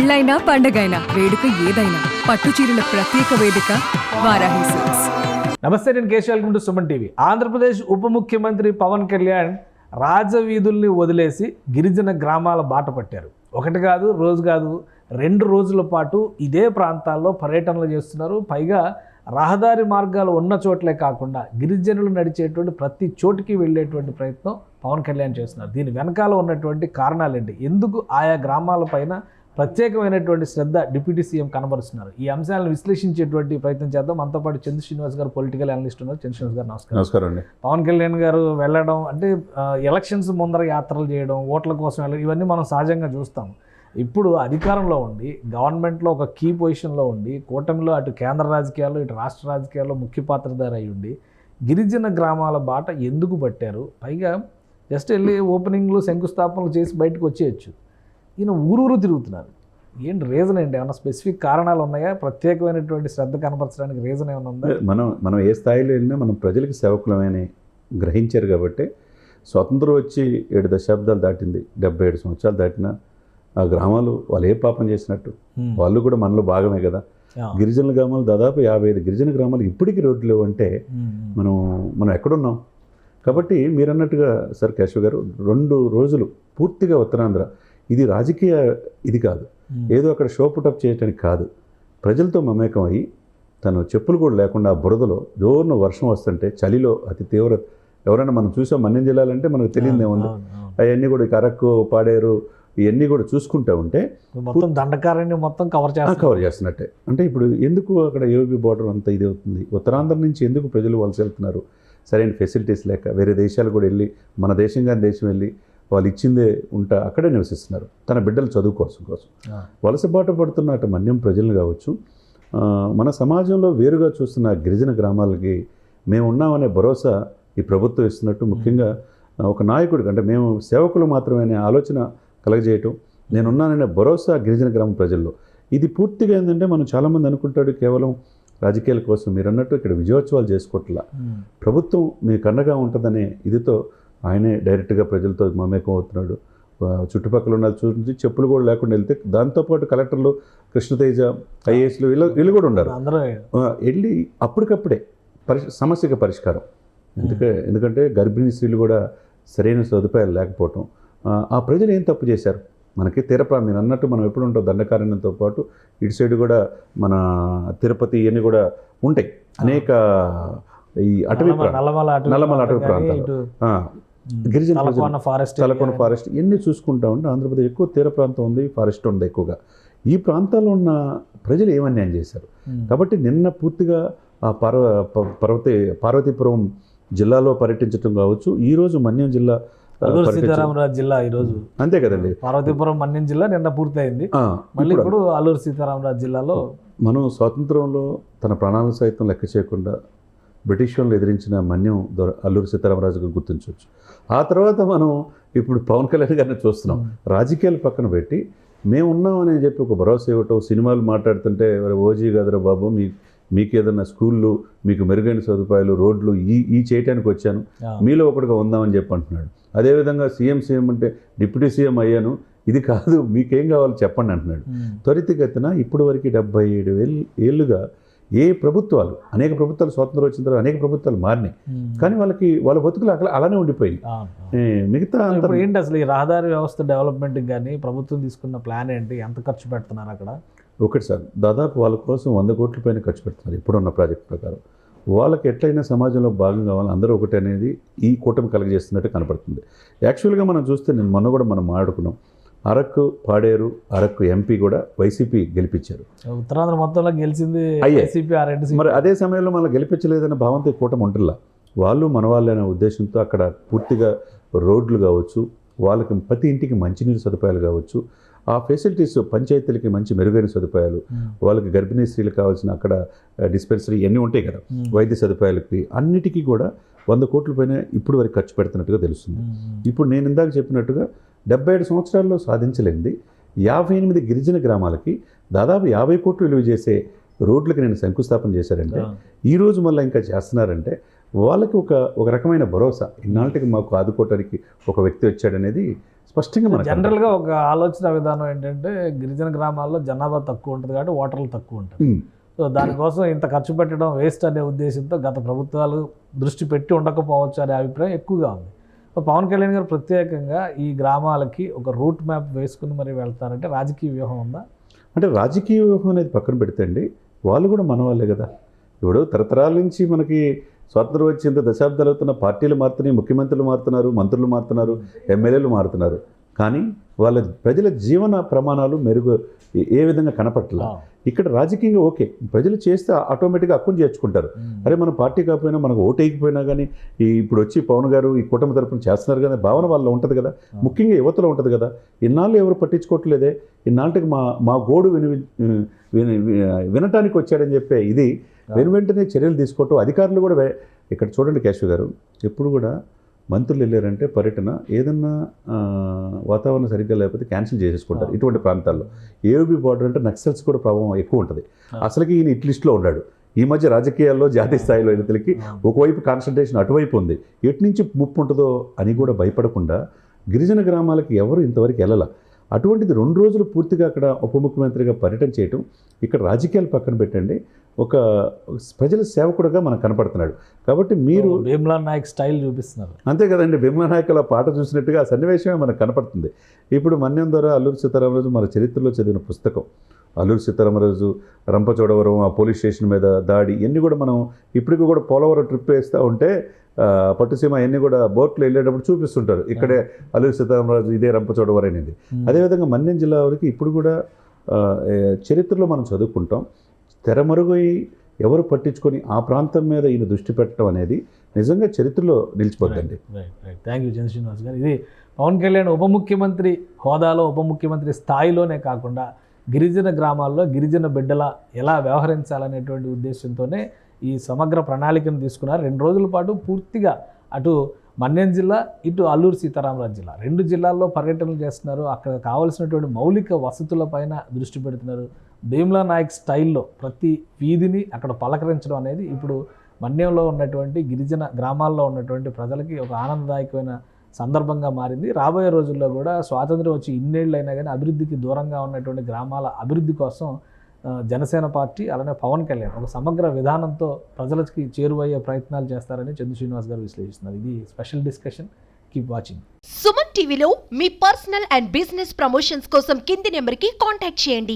పెళ్ళైనా పండగైనా వేడుక ఏదైనా పట్టు చీరల ప్రత్యేక వేదిక వారాహి సిల్క్స్. నమస్తే నేను Keshav welcome to Suman TV. Andhra Pradesh ఉప ముఖ్యమంత్రి పవన్ కళ్యాణ్ రాజవీధుల్ని వదిలేసి గిరిజన గ్రామాల బాట పట్టారు. ఒకటి కాదు రోజు కాదు రెండు రోజుల పాటు ఇదే ప్రాంతాల్లో పర్యటనలు చేస్తున్నారు. పైగా రహదారి మార్గాలు ఉన్న చోట్లే కాకుండా గిరిజనులు నడిచేటువంటి ప్రతి చోటుకి వెళ్ళేటువంటి ప్రయత్నం పవన్ కళ్యాణ్ చేస్తున్నారు. దీని వెనకాల ఉన్నటువంటి కారణాలేంటి? ఎందుకు ఆయా గ్రామాలపైన ప్రత్యేకమైనటువంటి శ్రద్ధ డిప్యూటీ సీఎం కనబరుస్తున్నారు. ఈ అంశాలను విశ్లేషించేటువంటి ప్రయత్నం చేద్దాం. మనతో పాటు చంద్ర శ్రీనివాస్ గారు పొలిటికల్ అనలిస్ట్ ఉన్నారు. చంద్ర శ్రీనివాస్ గారు నమస్కారం. నమస్కారం అండి. పవన్ కళ్యాణ్ గారు వెళ్ళడం అంటే ఎలక్షన్స్ ముందర యాత్రలు చేయడం ఓట్ల కోసం వెళ్ళడం ఇవన్నీ మనం సహజంగా చూస్తాం. ఇప్పుడు అధికారంలో ఉండి గవర్నమెంట్లో ఒక కీ పొజిషన్లో ఉండి కూటమిలో అటు కేంద్ర రాజకీయాల్లో ఇటు రాష్ట్ర రాజకీయాల్లో ముఖ్య పాత్రధారి అయి ఉండి గిరిజన గ్రామాల బాట ఎందుకు పట్టారు? పైగా జస్ట్ వెళ్ళి ఓపెనింగ్లు శంకుస్థాపనలు చేసి బయటకు వచ్చేయచ్చు. ఈయన ఊరూరు తిరుగుతున్నారు. ఏంటి రీజన్ ఏంటి? ఏమైనా స్పెసిఫిక్ కారణాలు ఉన్నాయా? ప్రత్యేకమైనటువంటి శ్రద్ధ కనపరచడానికి రీజన్ ఏమైనా ఉందా? మనం మనం ఏ స్థాయిలో వెళ్ళినా మనం ప్రజలకు సేవకులమని గ్రహించారు కాబట్టి స్వతంత్రం వచ్చి ఏడు దశాబ్దాలు దాటింది. డెబ్బై ఏడు సంవత్సరాలు దాటిన ఆ గ్రామాలు వాళ్ళు ఏ పాపం చేసినట్టు. వాళ్ళు కూడా మనలో భాగమే కదా. Yeah. గిరిజన గ్రామాలు దాదాపు యాభై ఐదు గిరిజన గ్రామాలు ఇప్పటికీ రోడ్లు లేవు అంటే. మనం మనం ఎక్కడున్నాం? కాబట్టి మీరు అన్నట్టుగా సార్ కేశవ్ గారు రెండు రోజులు పూర్తిగా ఉత్తరాంధ్ర ఇది రాజకీయ ఇది కాదు. ఏదో అక్కడ షో పుటప్ చేయటానికి కాదు. ప్రజలతో మమేకం అయ్యి తను చెప్పులు కూడా లేకుండా ఆ బురదలో జోరున వర్షం వస్తుంటే చలిలో అతి తీవ్ర ఎవరైనా మనం చూసాం మన్యం జిల్లాలంటే మనకు తెలియదు ఏముంది అవును, అవును. అవన్నీ కూడా అరకు పాడేరు ఇవన్నీ కూడా చూసుకుంటా ఉంటే మొత్తం దండకారణ్యం మొత్తం కవర్ ఆ చేస్తారు కవర్ చేస్తున్నట్టే. అంటే ఇప్పుడు ఎందుకు అక్కడ యోగి బార్డర్ అంత ఇది అవుతుంది? ఉత్తరాంధ్ర నుంచి ఎందుకు ప్రజలు వలస వెళ్తున్నారు? సరైన ఫెసిలిటీస్ లేక వేరే దేశాలు కూడా వెళ్ళి మన దేశం కానీ దేశం వెళ్ళి వాళ్ళు ఇచ్చిందే ఉంటా అక్కడే నివసిస్తున్నారు. తన బిడ్డల చదువు కోసం కోసం. వలస బాట పడుతున్న అటు మన్యం ప్రజలు కావచ్చు మన సమాజంలో వేరుగా చూస్తున్న గిరిజన గ్రామాలకి మేము ఉన్నామనే భరోసా ఈ ప్రభుత్వం ఇస్తున్నట్టు ముఖ్యంగా ఒక నాయకుడికి అంటే మేము సేవకులు మాత్రమే అనే ఆలోచన కలగజేయటం నేనున్నాననే భరోసా గిరిజన గ్రామ ప్రజల్లో. ఇది పూర్తిగా ఏంటంటే మనం చాలామంది అనుకుంటాడు కేవలం రాజకీయాల కోసం మీరు అన్నట్టు ఇక్కడ విజయోత్సవాలు చేసుకోవట్లా. ప్రభుత్వం మీకు అండగా ఉంటుందనే ఇదితో ఆయనే డైరెక్ట్గా ప్రజలతో మమేకం అవుతున్నాడు. చుట్టుపక్కల ఉన్న చూసి చెప్పులు కూడా లేకుండా వెళ్తే దాంతోపాటు కలెక్టర్లు కృష్ణతేజ ఐఏఎస్లు వీళ్ళు వీళ్ళు కూడా ఉన్నారు. ఆ, వెళ్ళి అప్పటికప్పుడే పరి సమస్యకి పరిష్కారం. ఎందుకంటే ఎందుకంటే గర్భిణీ స్త్రీలు కూడా సరైన సదుపాయాలు లేకపోవటం. ఆ, ప్రజలు ఏం తప్పు చేశారు? మనకి తీరప్రా మీరు అన్నట్టు మనం ఎప్పుడు ఉంటాం? దండకారణ్యంతో పాటు ఇటు సైడ్ కూడా మన తిరుపతి ఇవన్నీ కూడా ఉంటాయి. అనేక ఈ అటవీ నల్లమల- అటవీ ప్రాంతాలు. గిరిజన తలకోన ఫారెస్ట్ తలకొండ ఫారెస్ట్ ఇవన్నీ చూసుకుంటా ఉంటే ఆంధ్రప్రదేశ్ ఎక్కువ తీర ప్రాంతం ఉంది ఫారెస్ట్ ఉంది ఎక్కువగా. ఈ ప్రాంతాల్లో ఉన్న ప్రజలు ఏమన్యాయం చేశారు. కాబట్టి నిన్న పూర్తిగా ఆ పర్వ పర్వతి పార్వతీపురం జిల్లాలో పర్యటించడం కావచ్చు ఈ రోజు మన్యం జిల్లా సీతారామరాజు జిల్లా ఈ రోజు. అంతే కదండి. పార్వతీపురం మన్యం జిల్లా నిన్న పూర్తయింది. మళ్ళీ ఇప్పుడు ఇప్పుడు అల్లూరు సీతారామరాజు జిల్లాలో మనం స్వాతంత్రంలో తన ప్రాణాలను సైతం లెక్క చేయకుండా బ్రిటిష్ వాళ్ళని ఎదిరించిన మన్యం దొర అల్లూరి సీతారామరాజుగా గుర్తించవచ్చు. ఆ తర్వాత మనం ఇప్పుడు పవన్ కళ్యాణ్ గారిని చూస్తున్నాం. రాజకీయాలు పక్కన పెట్టి మేము ఉన్నామని చెప్పి ఒక భరోసా ఇవ్వటం సినిమాలు మాట్లాడుతుంటే "ఒరే ఓజీ గదరా బాబు మీ మీకు ఏదైనా స్కూళ్ళు మీకు మెరుగైన సదుపాయాలు రోడ్లు ఈ ఈ చేయటానికి వచ్చాను. మీలో ఒకటిగా ఉందామని చెప్పి అంటున్నాడు. అదేవిధంగా సీఎం సీఎం అంటే డిప్యూటీ సీఎం అయ్యాను. ఇది కాదు మీకేం కావాలో చెప్పండి అంటున్నాడు. త్వరితగతిన ఇప్పటి వరకు డెబ్బై ఏడు వేలు ఏళ్ళుగా ఏ ప్రభుత్వాలు అనేక ప్రభుత్వాలు స్వాతంత్రం వచ్చిన తర్వాత అనేక ప్రభుత్వాలు మారినాయి. కానీ వాళ్ళకి వాళ్ళ బతుకులు అక్కడ అలానే ఉండిపోయింది మిగతా ఇప్పుడు ఏంటి అసలు ఈ రహదారి వ్యవస్థ డెవలప్మెంట్కి కానీ ప్రభుత్వం తీసుకున్న ప్లాన్ ఏంటి? ఎంత ఖర్చు పెడుతున్నారు అక్కడ? ఒకటి సార్ దాదాపు వాళ్ళ కోసం వంద కోట్ల పైన ఖర్చు పెడుతున్నారు ఇప్పుడున్న ప్రాజెక్ట్ ప్రకారం. వాళ్ళకి ఎట్లయినా సమాజంలో భాగం కావాలి అందరూ ఒకటి అనేది ఈ కూటమి కలగజేస్తున్నట్టు కనపడుతుంది. యాక్చువల్గా మనం చూస్తే నేను మొన్న కూడా మనం మాట్లాడుకున్నాం. అరకు పాడేరు అరకు ఎంపీ కూడా వైసీపీ గెలిపించారు. ఉత్తరాంధ్ర మొత్తంలో గెలిచింది అయ్యే. వైసీపీ ఆ రెండు మరి అదే సమయంలో మనం గెలిపించలేదనే భావంతో కూటమి ఉంటుందా? వాళ్ళు మన వాళ్ళే అనే ఉద్దేశంతో అక్కడ పూర్తిగా రోడ్లు కావచ్చు వాళ్ళకి ప్రతి ఇంటికి మంచినీరు సదుపాయాలు కావచ్చు ఆ ఫెసిలిటీస్ పంచాయతీలకి మంచి మెరుగైన సదుపాయాలు వాళ్ళకి గర్భిణీ స్త్రీలకు కావాల్సిన అక్కడ డిస్పెన్సరీ ఇవన్నీ ఉంటాయి కదా వైద్య సదుపాయాలకి అన్నిటికీ కూడా వంద కోట్ల పైన ఇప్పుడు వరకు ఖర్చు పెడుతున్నట్టుగా తెలుస్తుంది. ఇప్పుడు నేను ఇందాక చెప్పినట్టుగా డెబ్బై ఏడు సంవత్సరాల్లో సాధించలేనిది యాభై ఎనిమిది గిరిజన గ్రామాలకి దాదాపు యాభై కోట్లు విలువ చేసే రోడ్లకి నేను శంకుస్థాపన చేశారంటే ఆ, ఈ రోజు మళ్ళీ ఇంకా చేస్తున్నారంటే వాళ్ళకి ఒక ఒక రకమైన భరోసా. ఇన్నాళ్ళకి మాకు ఆదుకోవటానికి ఒక వ్యక్తి వచ్చాడనేది స్పష్టంగా మనకు జనరల్గా ఒక ఆలోచన విధానం ఏంటంటే గిరిజన గ్రామాల్లో జనాభా తక్కువ ఉంటుంది కాబట్టి ఓటర్లు తక్కువ ఉంటుంది. సో దానికోసం ఇంత ఖర్చు పెట్టడం వేస్ట్ అనే ఉద్దేశంతో గత ప్రభుత్వాలు దృష్టి పెట్టి ఉండకపోవచ్చు అనే అభిప్రాయం ఎక్కువగా ఉంది. పవన్ కళ్యాణ్ గారు ప్రత్యేకంగా ఈ గ్రామాలకి ఒక రూట్ మ్యాప్ వేసుకుని మరి వెళ్తారంటే రాజకీయ వ్యూహం ఉందా? అంటే రాజకీయ వ్యూహం అనేది పక్కన పెడితే అండి వాళ్ళు కూడా మన వాళ్ళే కదా. ఇప్పుడు తరతరాల నుంచి మనకి స్వాతంత్రం వచ్చేంత దశాబ్దాలు అవుతున్న పార్టీలు మారుతున్నాయి ముఖ్యమంత్రులు మారుతున్నారు మంత్రులు మారుతున్నారు ఎమ్మెల్యేలు మారుతున్నారు. కానీ వాళ్ళ ప్రజల జీవన ప్రమాణాలు మెరుగు ఏ- విధంగా కనపట్ల ఇక్కడ రాజకీయంగా ఓకే ప్రజలు చేస్తే ఆటోమేటిక్గా హక్కును చేర్చుకుంటారు. అరే మన పార్టీ కాకపోయినా మనకు ఓటు వేయకపోయినా కానీ ఈ ఇప్పుడు వచ్చి పవన్ గారు ఈ కుటుంబ తరపున చేస్తున్నారు కదా భావన వాళ్ళలో ఉంటుంది కదా ముఖ్యంగా యువతలో ఉంటుంది కదా. ఇన్నాళ్ళు ఎవరు పట్టించుకోవట్లేదే? ఇన్నాళ్ళకి మా మా గోడు విని విని వినటానికి వచ్చాడని చెప్పే ఇది వెను వెంటనే చర్యలు తీసుకోవటం అధికారులు కూడా ఇక్కడ చూడండి కేశవ్ గారు ఎప్పుడు కూడా మంత్రులు వెళ్ళారంటే పర్యటన ఏదన్నా వాతావరణం సరిగ్గా లేకపోతే క్యాన్సిల్ చేసేసుకుంటారు ఇటువంటి ప్రాంతాల్లో. ఏఓబి బార్డర్ అంటే నక్సల్స్ కూడా ప్రభావం ఎక్కువ ఉంటుంది. అసలుకి ఈయన ఇట్ లిస్ట్లో ఉన్నాడు. ఈ మధ్య రాజకీయాల్లో జాతీయ స్థాయిలో ఎన్నికలకి ఒకవైపు కాన్సన్ట్రేషన్ అటువైపు ఉంది. ఎటు నుంచి ముప్పు ఉంటుందో అని కూడా భయపడకుండా గిరిజన గ్రామాలకి ఎవరు ఇంతవరకు వెళ్ళాల? అటువంటిది రెండు రోజులు పూర్తిగా అక్కడ ఉప ముఖ్యమంత్రిగా పర్యటన చేయటం ఇక్కడ రాజకీయాలు పక్కన పెట్టండి. ఒక ప్రజల సేవకుడుగా మనకు కనపడుతున్నాడు. కాబట్టి మీరు భీమ్లా నాయక్ స్టైల్ చూపిస్తున్నారు. అంతే కదండి. భీమా నాయకుల పాట చూసినట్టుగా ఆ సన్నివేశమే మనకు కనపడుతుంది. ఇప్పుడు మన్యం ద్వారా అల్లూరి సీతారామరాజు మన చరిత్రలో చదివిన పుస్తకం. అల్లూరి సీతారామరాజు రంపచోడవరం ఆ పోలీస్ స్టేషన్ మీద దాడి ఇవన్నీ కూడా మనం ఇప్పటికీ కూడా పోలవరం ట్రిప్ వేస్తూ ఉంటే పట్టుసీమ అన్నీ కూడా బోట్లో వెళ్ళేటప్పుడు చూపిస్తుంటారు. ఇక్కడే అల్లూరి సీతారామరాజు ఇదే రంపచోడవరం అనేది. అదేవిధంగా మన్యం జిల్లా వరకు ఇప్పుడు కూడా చరిత్రలో మనం చదువుకుంటాం. తెరమరుగై ఎవరు పట్టించుకొని ఆ ప్రాంతం మీద ఈయన దృష్టి పెట్టడం అనేది నిజంగా చరిత్రలో నిలిచిపోద్దండి. Thank you Chandra Srinivas garu. ఇది పవన్ కళ్యాణ్ ఉప ముఖ్యమంత్రి హోదాలో ఉప ముఖ్యమంత్రి స్థాయిలోనే కాకుండా గిరిజన గ్రామాల్లో గిరిజన బిడ్డల ఎలా వ్యవహరించాలనేటువంటి ఉద్దేశంతోనే ఈ సమగ్ర ప్రణాళికను తీసుకున్నారు. రెండు రోజుల పాటు పూర్తిగా అటు మన్యం జిల్లా ఇటు అల్లూరు సీతారామరాజు జిల్లా. రెండు జిల్లాల్లో పర్యటనలు చేస్తున్నారు. అక్కడ కావలసినటువంటి మౌలిక వసతులపైన దృష్టి పెడుతున్నారు. భీమ్లా నాయక్ స్టైల్లో ప్రతి వీధిని అక్కడ పలకరించడం అనేది ఇప్పుడు మన్యంలో ఉన్నటువంటి గిరిజన గ్రామాల్లో ఉన్నటువంటి ప్రజలకి ఒక ఆనందదాయకమైన సందర్భంగా మారింది. రాబోయే రోజుల్లో కూడా స్వాతంత్రం వచ్చి ఇన్నేళ్ళైనా అయినా కానీ అభివృద్ధికి దూరంగా ఉన్నటువంటి గ్రామాల అభివృద్ధి కోసం జనసేన పార్టీ అలానే పవన్ కళ్యాణ్ ఒక సమగ్ర విధానంతో ప్రజలకి చేరువయ్యే ప్రయత్నాలు చేస్తారని చంద్ర శ్రీనివాస్ గారు విశ్లేషిస్తున్నారు. ఇది special discussion. Keep watching Suman టీవీలో మీ పర్సనల్ అండ్ బిజినెస్ ప్రమోషన్స్ కోసం కింది నెంబర్కి కాంటాక్ట్ చేయండి.